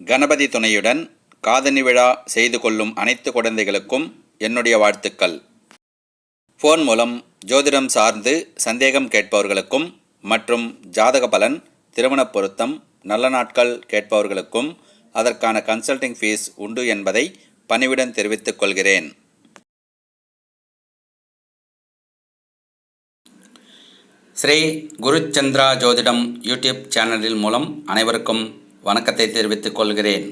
கணபதி துணையுடன் காதணி விழா செய்து கொள்ளும் அனைத்து குழந்தைகளுக்கும் என்னுடைய வாழ்த்துக்கள். ஃபோன் மூலம் ஜோதிடம் சார்ந்து சந்தேகம் கேட்பவர்களுக்கும் மற்றும் ஜாதக பலன் திருமணப் பொருத்தம் நல்ல நாட்கள் கேட்பவர்களுக்கும் அதற்கான கன்சல்டிங் ஃபீஸ் உண்டு என்பதை பணிவுடன் தெரிவித்துக் கொள்கிறேன். ஸ்ரீ குருச்சந்திரா ஜோதிடம் யூடியூப் சேனலில் மூலம் அனைவருக்கும் வணக்கத்தை தெரிவித்துக் கொள்கிறேன்.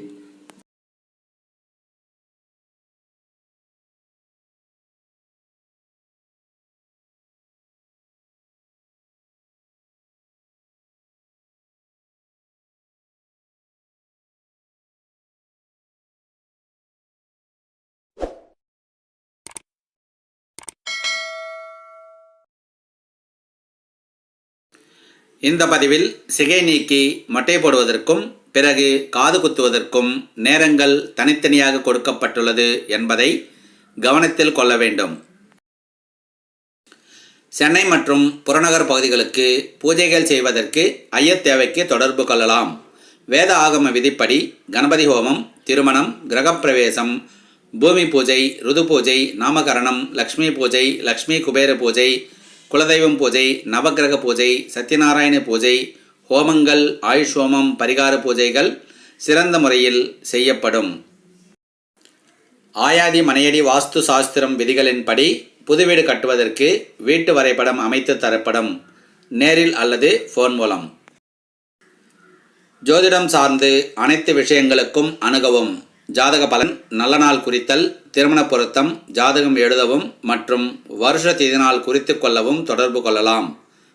இந்த பதிவில் சிகை நீக்கி மட்டை போடுவதற்கும் பிறகு காது குத்துவதற்கும் நேரங்கள் தனித்தனியாக கொடுக்கப்பட்டுள்ளது என்பதை கவனத்தில் கொள்ள வேண்டும். சென்னை மற்றும் புறநகர் பகுதிகளுக்கு பூஜைகள் செய்வதற்கு ஐயத் தேவைக்கு தொடர்பு கொள்ளலாம். வேத ஆகம விதிப்படி கணபதி ஹோமம் திருமணம் கிரகப்பிரவேசம் பூமி பூஜை ருது பூஜை நாமகரணம் லக்ஷ்மி பூஜை லக்ஷ்மி குபேர பூஜை குலதெய்வம் பூஜை நவக்கிரக பூஜை சத்யநாராயண பூஜை ஹோமங்கள் ஆயுஷ் ஹோமம் பரிகார பூஜைகள் சிறந்த முறையில் செய்யப்படும். ஆயாதி மனையடி வாஸ்து சாஸ்திரம் விதிகளின்படி புது வீடு கட்டுவதற்கு வீட்டு வரைபடம் அமைத்து தரப்படும். நேரில் அல்லது ஃபோன் மூலம். ஜோதிடம் சார்ந்து அனைத்து விஷயங்களுக்கும் அணுகவும் ஜாதக பலன் நல்ல நாள் குறித்தல் திருமண பொருத்தம் ஜாதகம் எழுதவும் மற்றும் வருஷ தீதி நாள் குறித்து கொள்ளவும் தொடர்பு கொள்ளலாம்.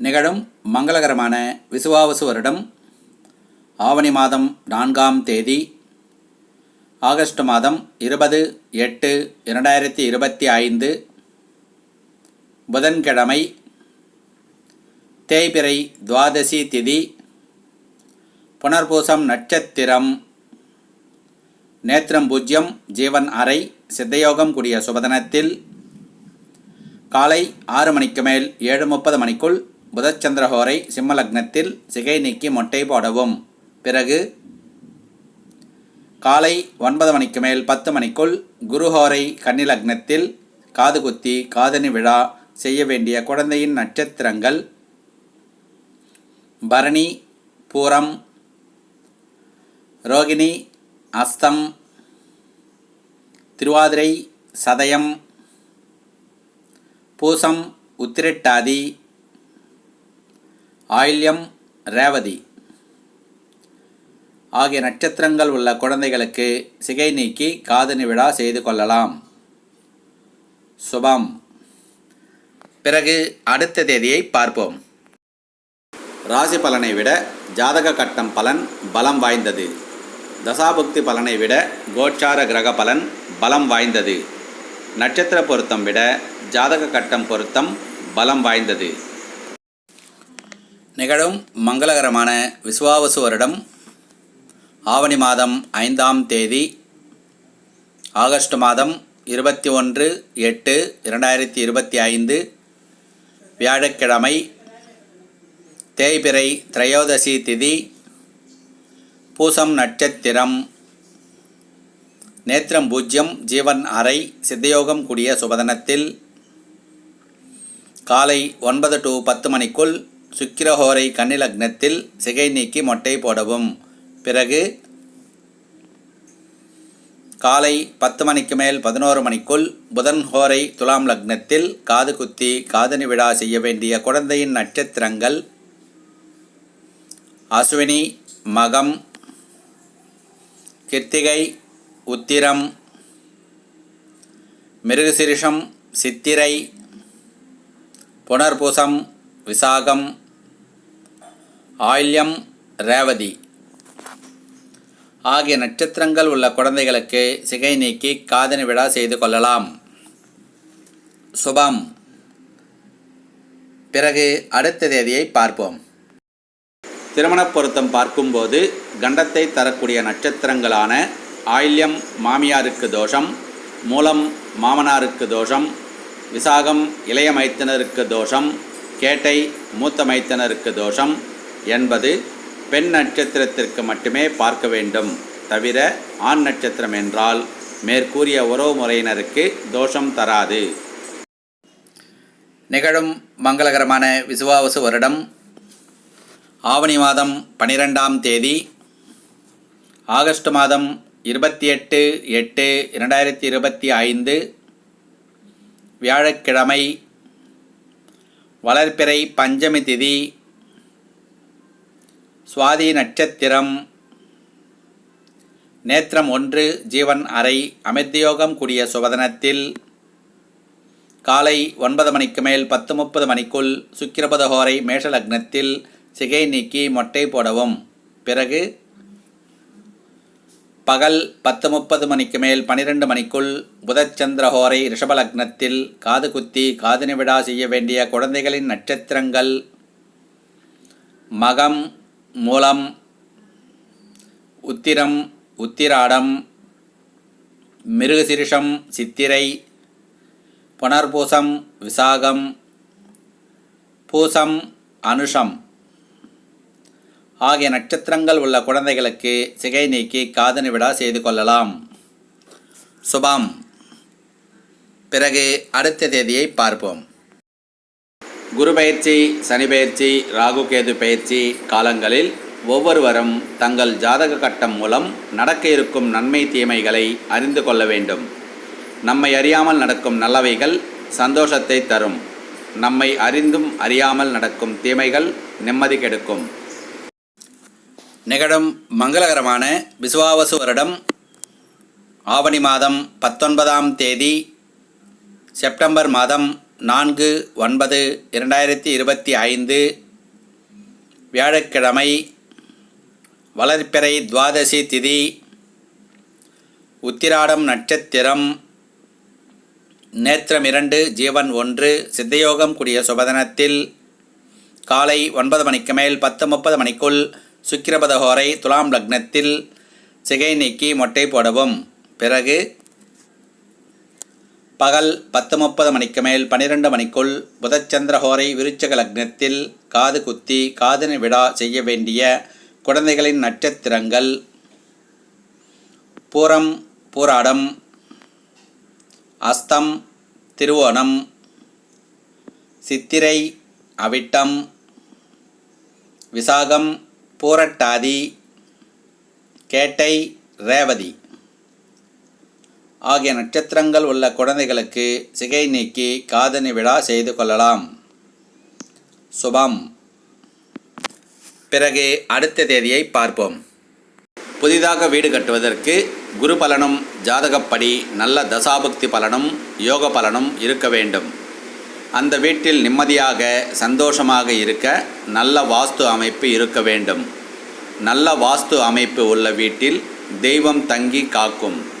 நிகழும் மங்களகரமான விசுவாவசு வருடம் ஆவணி மாதம் நான்காம் தேதி ஆகஸ்ட் மாதம் இருபது எட்டு இரண்டாயிரத்தி இருபத்தி ஐந்து புதன்கிழமை தேய்பிறை துவாதசி திதி புனர்பூசம் நட்சத்திரம் நேத்திரம் பூஜ்யம் ஜீவன் அறை சித்தயோகம் கூடிய சுபதனத்தில் காலை ஆறு மணிக்கு மேல் ஏழு முப்பது மணிக்குள் புதச்சந்திரஹோரை சிம்மலக்னத்தில் சிகை நீக்கி மொட்டை போடவும். பிறகு காலை ஒன்பது மணிக்கு மேல் பத்து மணிக்குள் குருஹோரை கன்னிலக்னத்தில் காதுகுத்தி காதணி விழா செய்ய வேண்டிய குழந்தையின் நட்சத்திரங்கள் பரணி பூரம் ரோகிணி அஸ்தம் திருவாதிரை சதயம் பூசம் உத்திரட்டாதி ஆயில்யம் ரேவதி. ஆகிய நட்சத்திரங்கள் உள்ள குழந்தைகளுக்கு சிகை நீக்கி காதணி விழா செய்து கொள்ளலாம். சுபம். பிறகு அடுத்த தேதியை பார்ப்போம். ராசி பலனை விட ஜாதக கட்டம் பலன் பலம் வாய்ந்தது. தசாபுக்தி பலனை விட கோச்சார கிரக பலன் பலம் வாய்ந்தது. நட்சத்திர பொருத்தம் விட ஜாதக கட்டம் பொருத்தம் பலம் வாய்ந்தது. நிகழும் மங்களகரமான விஸ்வாவசு வருடம் ஆவணி மாதம் ஐந்தாம் தேதி ஆகஸ்ட் மாதம் இருபத்தி ஒன்று எட்டு இரண்டாயிரத்தி இருபத்தி ஐந்து வியாழக்கிழமை தேய்பிறை திரையோதசி திதி பூசம் நட்சத்திரம் நேத்திரம் பூஜ்யம் ஜீவன் அறை சித்தயோகம் கூடிய சுபதனத்தில் காலை ஒன்பது டு பத்து மணிக்குள் சுக்கிரஹோரை கன்னிலக்னத்தில் சிகை நீக்கி மொட்டை போடவும். பிறகு காலை பத்து மணிக்கு மேல் பதினோரு மணிக்குள் புதன் ஹோரை துலாம் லக்னத்தில் காது குத்தி காதணி விழா செய்ய வேண்டிய குழந்தையின் நட்சத்திரங்கள் அஸ்வினி மகம் கிருத்திகை உத்திரம் மிருகசிரிஷம் சித்திரை புனர்பூசம் விசாகம் ஆயில்யம் ரேவதி. ஆகிய நட்சத்திரங்கள் உள்ள குழந்தைகளுக்கு சிகை நீக்கி காதணி விழா செய்து கொள்ளலாம். சுபம். பிறகு அடுத்த தேதியை பார்ப்போம். திருமணப் பொருத்தம் பார்க்கும்போது கண்டத்தை தரக்கூடிய நட்சத்திரங்களான ஆயில்யம் மாமியாருக்கு தோஷம் மூலம் மாமனாருக்கு தோஷம் விசாகம் இளைய மைத்தனருக்கு தோஷம் கேட்டை மூத்த மைத்தனருக்கு தோஷம் என்பது பெண் நட்சத்திரத்திற்கு மட்டுமே பார்க்க வேண்டும் தவிர ஆண் நட்சத்திரம் என்றால் மேற்கூறிய உறவு முறையினருக்கு தோஷம் தராது. நிகழும் மங்களகரமான விசுவாவசு வருடம் ஆவணி மாதம் பனிரெண்டாம் தேதி ஆகஸ்ட் மாதம் இருபத்தி எட்டு எட்டு இரண்டாயிரத்தி இருபத்தி ஐந்து வியாழக்கிழமை வளர்ப்பிறை பஞ்சமி திதி சுவாதி நட்சத்திரம். நேத்திரம் ஒன்று ஜீவன் அறை அமிர்தயோகம் கூடிய சுபதனத்தில் காலை ஒன்பது மணிக்கு மேல் பத்து முப்பது மணிக்குள் சுக்கிரபதஹோரை மேஷலக்னத்தில் சிகை நீக்கி மொட்டை போடவும். பிறகு பகல் பத்து முப்பது மணிக்கு மேல் பனிரெண்டு மணிக்குள் புதச்சந்திரஹோரை ரிஷபலக்னத்தில் காது குத்தி காது நிவிடா செய்ய வேண்டிய குழந்தைகளின் நட்சத்திரங்கள். மகம் மூலம் உத்திரம் உத்திராடம் மிருகசிரிஷம் சித்திரை புனர்பூசம் விசாகம் பூசம் அனுஷம் ஆகிய நட்சத்திரங்கள் உள்ள குழந்தைகளுக்கு சிகை நீக்கி காதணி விழா செய்து கொள்ளலாம். சுபம். பிறகு அடுத்த தேதியை பார்ப்போம். குரு பயிற்சி சனி பயிற்சி ராகு கேது பயிற்சி காலங்களில் ஒவ்வொருவரும் தங்கள் ஜாதக கட்டம் மூலம் நடக்க இருக்கும் நன்மை தீமைகளை அறிந்து கொள்ள வேண்டும். நம்மை அறியாமல் நடக்கும் நல்லவைகள் சந்தோஷத்தை தரும். நம்மை அறிந்தும் அறியாமல் நடக்கும் தீமைகள் நிம்மதி கெடுக்கும். நிகழும் மங்களகரமான விசுவாவசு வருடம் ஆவணி மாதம் பத்தொன்பதாம் தேதி செப்டம்பர் மாதம் நான்கு ஒன்பது இரண்டாயிரத்தி இருபத்தி ஐந்து வியாழக்கிழமை வளர்ப்பிறை துவாதசி திதி உத்திராடம் நட்சத்திரம் நேத்திரம் இரண்டு ஜீவன் ஒன்று சித்தயோகம் கூடிய சுபதனத்தில் காலை ஒன்பது மணிக்கு மேல் பத்து முப்பது மணிக்குள் சுக்கிரபதஹோரை துலாம் லக்னத்தில் சிகை நீக்கி மொட்டை போடவும். பிறகு பகல் பத்து முப்பது மணிக்கு மேல் பன்னிரெண்டு மணிக்குள் புதச்சந்திரஹோரை விருச்சக லக்னத்தில் காது குத்தி காதணி விழா செய்ய வேண்டிய குழந்தைகளின் நட்சத்திரங்கள். பூரம் பூராடம் அஸ்தம் திருவோணம் சித்திரை அவிட்டம் விசாகம் பூரட்டாதி கேட்டை ரேவதி. ஆகிய நட்சத்திரங்கள் உள்ள குழந்தைகளுக்கு சிகை நீக்கி காதணி விழா செய்து கொள்ளலாம். சுபம். பிறகு அடுத்த தேதியை பார்ப்போம். புதிதாக வீடு கட்டுவதற்கு குரு பலனும் ஜாதகப்படி நல்ல தசாபக்தி பலனும் யோக பலனும் இருக்க வேண்டும். அந்த வீட்டில் நிம்மதியாக சந்தோஷமாக இருக்க நல்ல வாஸ்து அமைப்பு இருக்க வேண்டும். நல்ல வாஸ்து அமைப்பு உள்ள வீட்டில் தெய்வம் தங்கி காக்கும்.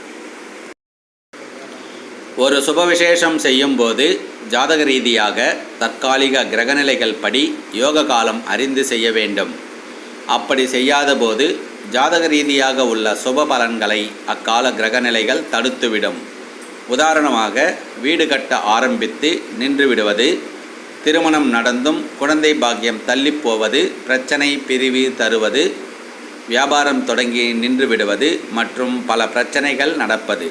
ஒரு சுப விசேஷம் செய்யும்போது ஜாதக ரீதியாக தற்காலிக கிரகநிலைகள் படி யோக காலம் அறிந்து செய்ய வேண்டும். அப்படி செய்யாத போது ஜாதக ரீதியாக உள்ள சுப பலன்களை அக்கால கிரகநிலைகள் தடுத்துவிடும். உதாரணமாக வீடு கட்ட ஆரம்பித்து நின்று விடுவது திருமணம் நடந்தும் குழந்தை பாக்கியம் தள்ளிப் போவது பிரச்சனை பிரிவு தருவது வியாபாரம் தொடங்கி நின்று விடுவது மற்றும் பல பிரச்சனைகள் நடப்பது.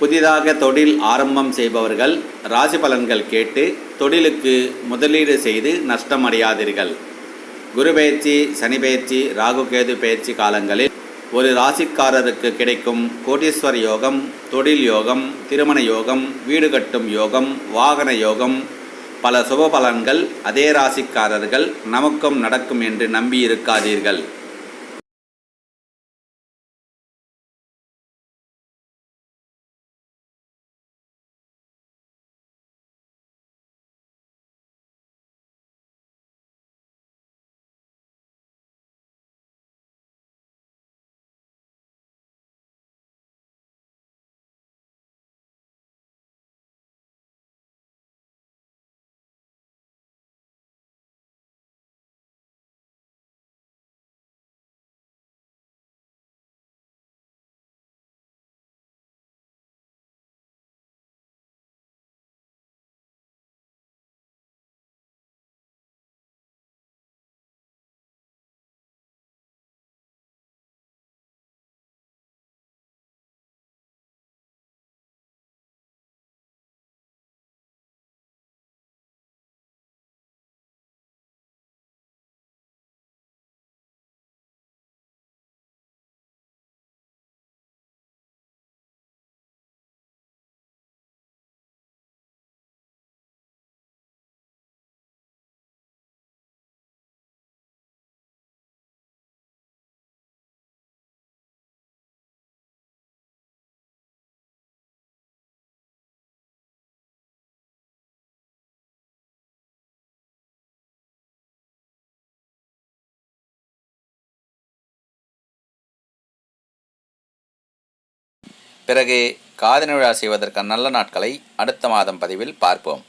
புதிதாக தொழில் ஆரம்பம் செய்பவர்கள் ராசி பலன்கள் கேட்டு தொழிலுக்கு முதலீடு செய்து நஷ்டமடையாதீர்கள். குரு பயிற்சி சனி பயிற்சி ராகு கேது பெயர்ச்சி காலங்களில் ஒரு ராசிக்காரருக்கு கிடைக்கும் கோடீஸ்வர யோகம் தொழில் யோகம் திருமண யோகம் வீடு கட்டும் யோகம் வாகன யோகம் பல சுப பலன்கள் அதே ராசிக்காரர்கள் நமக்கும் நடக்கும் என்று நம்பியிருக்காதீர்கள் பிறகு காதணி விழா செய்வதற்கான நல்ல நாட்களை அடுத்த மாதம் பதிவில் பார்ப்போம்.